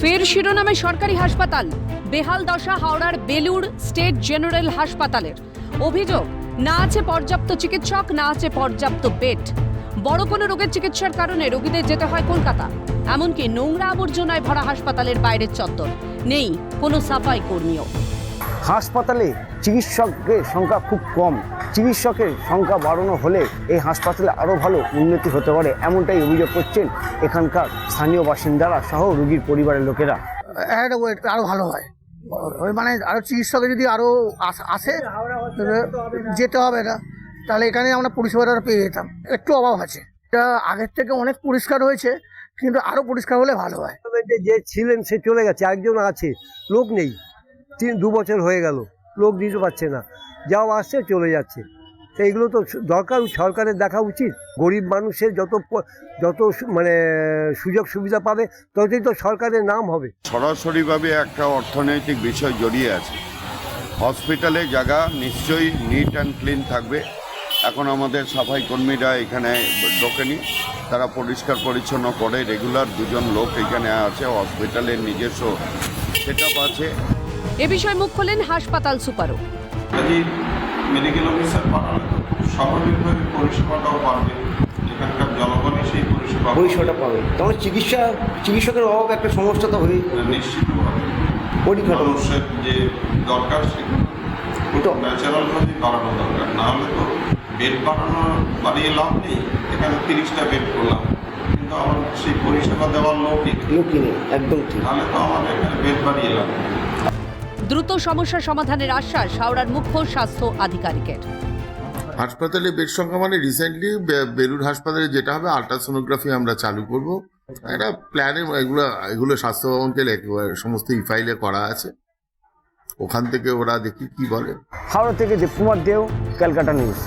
ফের শিরোনামে সরকারি হাসপাতাল। বেহাল দশা হাওড়ার বেলুড় স্টেট জেনারেল হাসপাতালের। অভিযোগ, না আছে পর্যাপ্ত চিকিৎসক, না আছে পর্যাপ্ত বেড। বড় কোনো রোগের চিকিৎসার কারণে রোগীদের যেতে হয় কলকাতা। এমনকি নোংরা আবর্জনায় ভরা হাসপাতালের বাইরের চত্বর। নেই কোনো সাফাই কর্মীও। হাসপাতালে চিকিৎসকের সংখ্যা খুব কম। চিকিৎসকের সংখ্যা বাড়ানো হলে এই হাসপাতালে আরও ভালো উন্নতি হতে পারে এমনটাই অভিযোগ করছেন এখানকার স্থানীয় বাসিন্দারা সহ রুগীর পরিবারের লোকেরা। একটা আরও ভালো হয়। ওই মানে আরও চিকিৎসকে যদি আরও আসে যেতে হবে না। তাহলে এখানে আমরা পরিষেবাটা পেয়ে যেতাম। একটু অভাব আছে। এটা আগের থেকে অনেক পরিষ্কার হয়েছে কিন্তু আরও পরিষ্কার হলে ভালো হয়। যে ছিলেন সে চলে গেছে একজন আছে লোক নেই। তিন দু বছর হয়ে গেল। লোক দিতে পারছে না। যাও আসছে, চলে যাচ্ছে। তো এগুলো তো দরকার, সরকারের দেখা উচিত। গরিব মানুষের যত যত মানে সুযোগ সুবিধা পাবে, ততই তো সরকারের নাম হবে। সরাসরিভাবে একটা অর্থনৈতিক বিষয় জড়িয়ে আছে। হসপিটালে জায়গা নিশ্চয়ই নিট অ্যান্ড ক্লিন থাকবে। এখন আমাদের সাফাই কর্মীরা এখানে ঢোকেনি। তারা পরিষ্কার পরিচ্ছন্ন করে। রেগুলার দুজন লোক এখানে আছে, হসপিটালের নিজস্ব সেট আছে। এ বিষয়ে মুখ খোলেন হাসপাতাল সুপারও মেডিকেল অফিসার তো স্বাভাবিকভাবে পরিষেবাটাও বাড়বে এখানকার জনগণই সেই পরিষেবা পাবে। পরিষেবাটা পাবে। তখন চিকিৎসা চিকিৎসকের অভাব একটা সমস্যা তো হয়ে নিশ্চিতভাবে পরিকাঠামো মানুষের যে দরকার সেগুলো তো ন্যাচারালভাবে বাড়ানো দরকার। না হলে তো বেড বাড়ানো বাড়িয়ে লাভ নেই। এখানে তিরিশটা বেড করলাম। কিন্তু আমার সেই পরিষেবা দেওয়ার লোকই। লোকই নেই। একদম ঠিক। তাহলে তো আমাদের এখানে বেড বাড়িয়ে লাভ নেই। দ্রুত সমস্যা সমাধানের আশ্বাস হাওড়ার মুখ্য স্বাস্থ্য আধিকারিকের। হাসপাতালে বেড সংখ্যা মানে রিসেন্টলি বেলুর হাসপাতালে যেটা হবে আলট্রাসোনোগ্রাফি আমরা চালু করব। এটা প্ল্যানে এগুলো এগুলো স্বাস্থ্য ভবনকে সমস্ত ইফাইলে করা আছে। ওখান থেকে ওরা দেখি কি বলে। হাওড়া থেকে দেবকুমার দেও ক্যালকাটা নিউজ।